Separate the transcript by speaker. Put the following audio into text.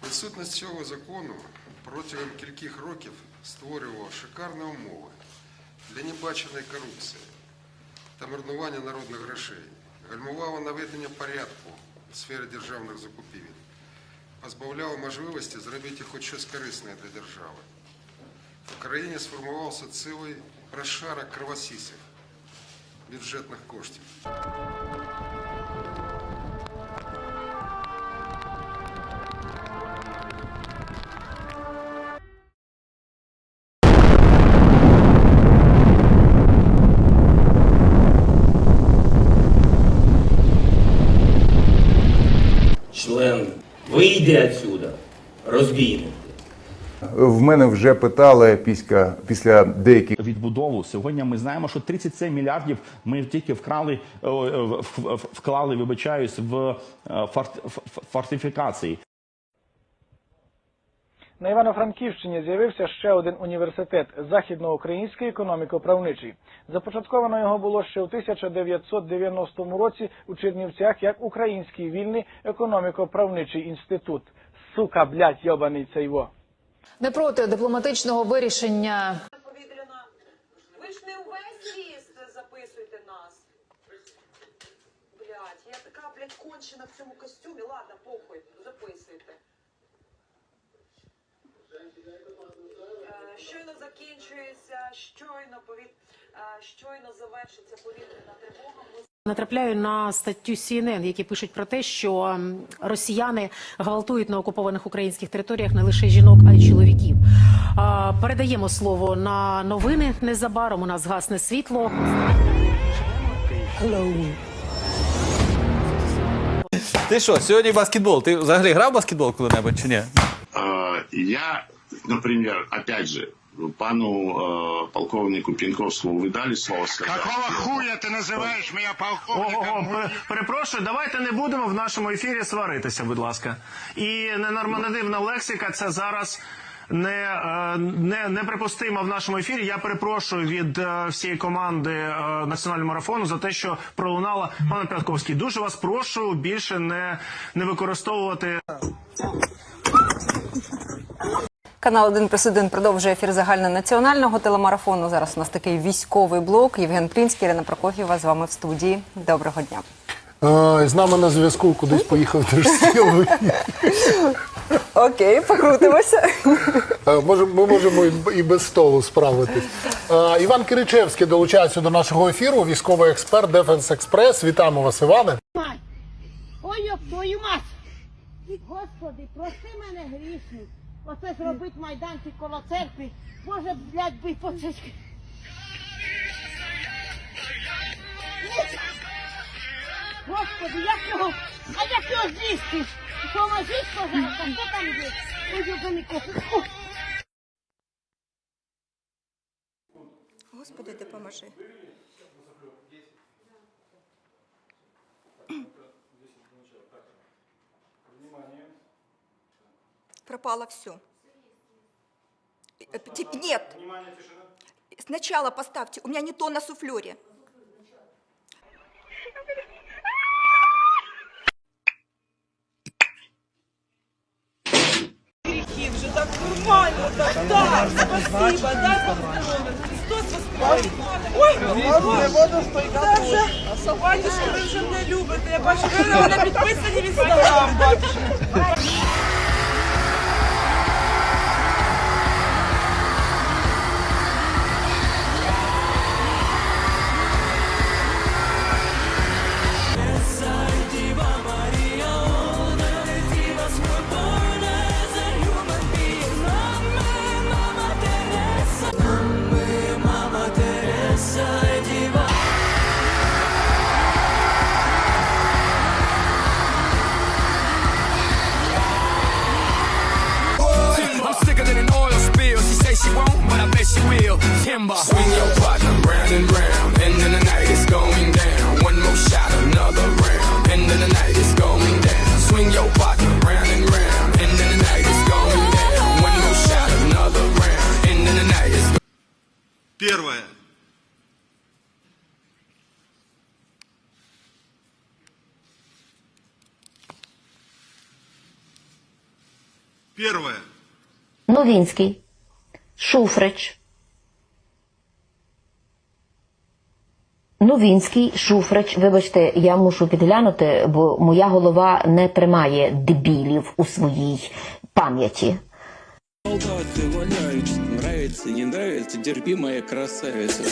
Speaker 1: Присутність цього закону протягом кількох років створювала шикарні умови для небаченої корупції та марнування народних грошей, гальмувала наведення порядку в сфері державних закупівель, позбавляла можливості зробити хоч щось корисне для держави. В Україні сформувався цілий прошарок кровосісів, бюджетних коштів.
Speaker 2: член вийде отсюда, розбійник.
Speaker 3: В мене вже питали після, після деяких
Speaker 4: відбудову. Сьогодні ми знаємо, що 37 мільярдів ми тільки вкрали, е, е, вклали, вибачаюсь, в е, фортифікації.
Speaker 5: На Івано-Франківщині з'явився ще один університет західноукраїнський економіко-правничий. Започатковано його було ще у 1990 році у Чернівцях як Український вільний економіко-правничий інститут. Сука, блядь, йобаний цей во.
Speaker 6: Не проти дипломатичного вирішення
Speaker 7: повітряна. Ви ж не увесь ліс записуйте нас. Блять, я така, блядь, кончена в цьому костюмі. Ладно, похуй, записуйте. Е, Щойно закінчується, щойно повіт... е, щойно завершиться повітряна тривога.
Speaker 8: Натрапляю на статтю CNN, які пишуть про те, що росіяни гвалтують на окупованих українських територіях не лише жінок, а й чоловіків. Передаємо слово на новини. Незабаром у нас гасне світло.
Speaker 9: Ти що, сьогодні баскетбол? Ти взагалі грав в баскетбол коли-небудь чи ні?
Speaker 10: Э, Я, например, опять же, пану э, полковнику Пінковському ви дали слово сказати?
Speaker 11: Какого хуя ти називаєш мене полковником?
Speaker 12: Ого, перепрошую, давайте не будемо в нашому ефірі сваритися, будь ласка. І ненормативна лексика це зараз. Не, е, не неприпустимо в нашому ефірі. Я перепрошую від е, всієї команди національного марафону за те, що пролунала пане Пятковський. Дуже вас прошу більше не, не використовувати
Speaker 13: Канал 1 плюс 1 продовжує ефір загальнонаціонального телемарафону. Зараз у нас такий військовий блок. Євген Плінський, Ірина Прокоф'єва з вами в студії. Доброго дня.
Speaker 11: З нами на зв'язку кудись поїхав Держсиловий.
Speaker 13: Окей, покрутимося.
Speaker 11: Може, ми можемо і- і без столу справитись. Е, Іван Киричевський долучається до нашого ефіру, військовий експерт Дефенс Експрес. Вітаємо вас, Іване.
Speaker 7: Ой, твою мать! Господи, прости мене грішну. Оце зробить майданчик коло церкви. Боже, блядь, би по. Господи, як його, а як його з'їсти? Поможіть, пожалуйста, хто там є? Ой, кошик.
Speaker 13: Господи, допоможи. Пропало все. Нет. Сначала поставьте. У меня не то на суфлере.
Speaker 7: вже так нормально, так, так, спасибо, дай поздоров'я. Христос воскрес. Ой, Даже, батюшки, ви вже мене любите, я бачу, ви на мене підписані в інстаграм, батюшки.
Speaker 12: will. Timber. Swing your partner round and round. End of the night is going down. One more shot, another round. End of the night is going down. Swing your partner round and round. End of the night is going down. One more shot, another round. End of the night is
Speaker 10: Первое. Первое.
Speaker 14: Новінський, Шуфрич. Новінський, Шуфрич. Вибачте, я мушу підглянути, бо моя голова не тримає дебілів у своїй пам'яті.
Speaker 2: Солдати валяють, нравиться, не нравиться, терпі моя красавица.